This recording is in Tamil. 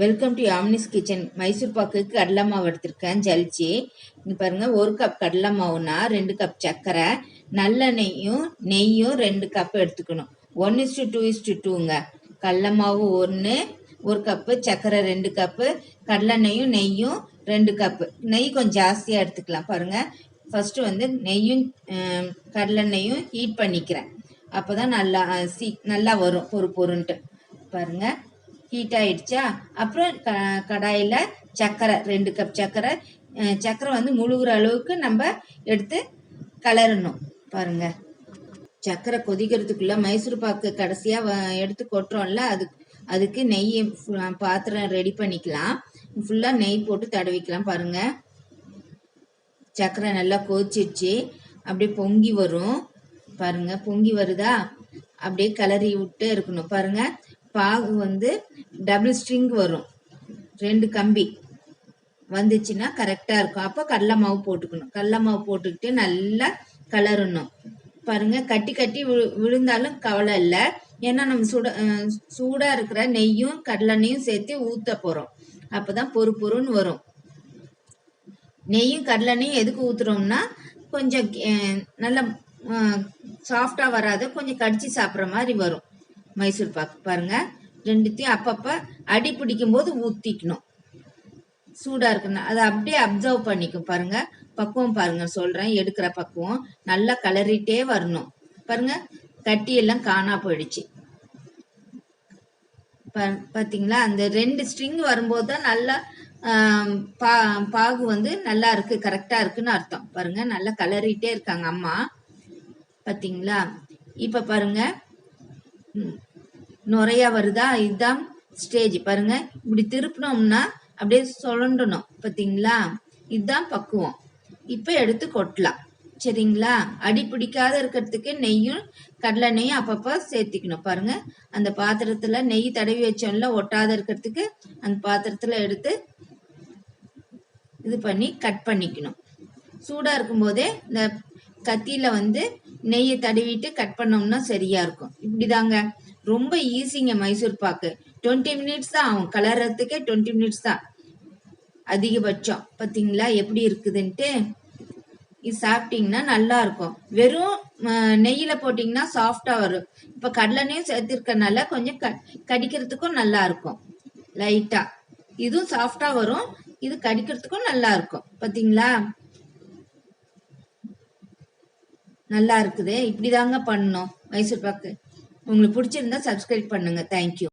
Welcome to Yamini's kitchen Mysore பாக்குக்கு கடலை மாவு எடுத்திருக்கேன் ஜலிச்சு இங்கே பாருங்க ஒரு கப் கடலை மாவுனா ரெண்டு கப் சர்க்கரை நல்லெண்ணெயும் நெய்யும் ரெண்டு கப் எடுத்துக்கணும். One is to two is to டூங்க கடலை மாவு ஒன்று ஒரு கப்பு சர்க்கரை ரெண்டு கப்பு கடலெண்ணெயும் நெய்யும் ரெண்டு கப்பு நெய் கொஞ்சம் ஜாஸ்தியாக எடுத்துக்கலாம் பாருங்க. ஃபர்ஸ்ட் வந்து நெய்யும் கடலெண்ணெயும் ஹீட் பண்ணிக்கிறேன். அப்போ தான் நல்லா சீ நல்லா வரும் பொறு பொருன்ட்டு பாருங்கள் ஹீட் ஆயிடுச்சா? அப்புறம் க கடாயில் சர்க்கரை ரெண்டு கப் சர்க்கரை சர்க்கரை வந்து முழுகிற அளவுக்கு நம்ம எடுத்து கலரணும். பாருங்க. சர்க்கரை கொதிக்கிறதுக்குள்ள மைசூர் பாக்கு கடைசியாக வ- எடுத்து கொட்டுறோம்ல அது அதுக்கு நெய் பாத்திரம் ரெடி பண்ணிக்கலாம். ஃபுல்லாக நெய் போட்டு தடவிக்கலாம் பாருங்க. சர்க்கரை நல்லா கொதிச்சிருச்சு. அப்படியே பொங்கி வரும். பாருங்க பொங்கி வருதா? அப்படியே கிளறி விட்டே இருக்கணும். பாருங்க. பாகு வந்து டபுள் ஸ்ட்ரிங் வரும். ரெண்டு கம்பி. வந்துச்சுன்னா கரெக்டாக இருக்கும். அப்போ கடலை மாவு போட்டுக்கணும். கடலை மாவு போட்டுக்கிட்டு நல்லா கலரணும். பாருங்க கட்டி கட்டி விழு விழுந்தாலும் கவலை இல்லை. ஏன்னா நம்ம சுட சூடாக சூடா இருக்கிற நெய்யும் கடலெண்ணையும் சேர்த்து ஊத்த போறோம். அப்பதான் பொறு பொறுன்னு வரும். நெய்யும் கடலெண்ணையும் எதுக்கு ஊத்துறோம்னா கொஞ்சம் நல்ல சாஃப்டா வராத கொஞ்சம் கடிச்சு சாப்பிட்ற மாதிரி வரும். மைசூர் பாக்கு பாருங்க. ரெண்டுத்தையும் அப்பப்ப அடி பிடிக்கும் போது ஊத்திக்கணும். சூடா இருக்கணும். அதை அப்படியே அப்சர்வ் பண்ணிக்கும் பாருங்க. பக்குவம் பாருங்க. சொல்றேன். எடுக்கிற பக்குவம். நல்லா கலரிட்டே வரணும். பாருங்க. கட்டி எல்லாம் காணா போயிடுச்சு. பா- பாத்தீங்களா? அந்த ரெண்டு ஸ்ட்ரிங் வரும்போது தான் நல்லா பா பாகு வந்து நல்லா இருக்கு. கரெக்டா இருக்குன்னு அர்த்தம். பாருங்க. நல்லா கலரிட்டே இருக்காங்க அம்மா. பாத்தீங்களா? இப்ப பாருங்கள் நுரையா வருதா? இதுதான் ஸ்டேஜ் பாருங்க. இப்படி திருப்பினோம்னா அப்படியே சுழண்டணும். பாத்தீங்களா? இதுதான் பக்குவம். இப்ப எடுத்து கொட்டலாம். சரிங்களா? அடி பிடிக்காத இருக்கிறதுக்கு நெய்யும் கடலெண்ணெயும் அப்பப்போ சேர்த்திக்கணும். பாருங்க. அந்த பாத்திரத்துல நெய் தடவி வச்சோம்ல ஒட்டாத இருக்கிறதுக்கு அந்த பாத்திரத்துல எடுத்து இது பண்ணி கட் பண்ணிக்கணும். சூடா இருக்கும்போதே இந்த கத்தியில வந்து நெய்யை தடவிட்டு கட் பண்ணோம்னா சரியா இருக்கும். இப்படிதாங்க. ரொம்ப ஈஸிங்க மைசூர் பாக்கு. டுவெண்ட்டி மினிட்ஸ் தான் ஆகும். கலர்றதுக்கே டுவெண்ட்டி மினிட்ஸ் தான். அதிகபட்சம். பார்த்தீங்களா எப்படி இருக்குதுன்ட்டு? இது சாப்பிட்டீங்கன்னா நல்லா இருக்கும். வெறும் நெய்யில் நெய்யில போட்டீங்கன்னா சாஃப்டா வரும். இப்போ கடலனையும் சேர்த்துருக்கனால கொஞ்சம் க கடிக்கிறதுக்கும் நல்லா இருக்கும். லைட்டாக இதுவும் சாஃப்டாக வரும். இது கடிக்கிறதுக்கும் நல்லா இருக்கும். பார்த்தீங்களா நல்லா இருக்குது. இப்படிதாங்க பண்ணணும். மைசூர் பாக்கு உங்களுக்கு பிடிச்சிருந்தா சப்ஸ்கிரைப் பண்ணுங்க. தேங்க்யூ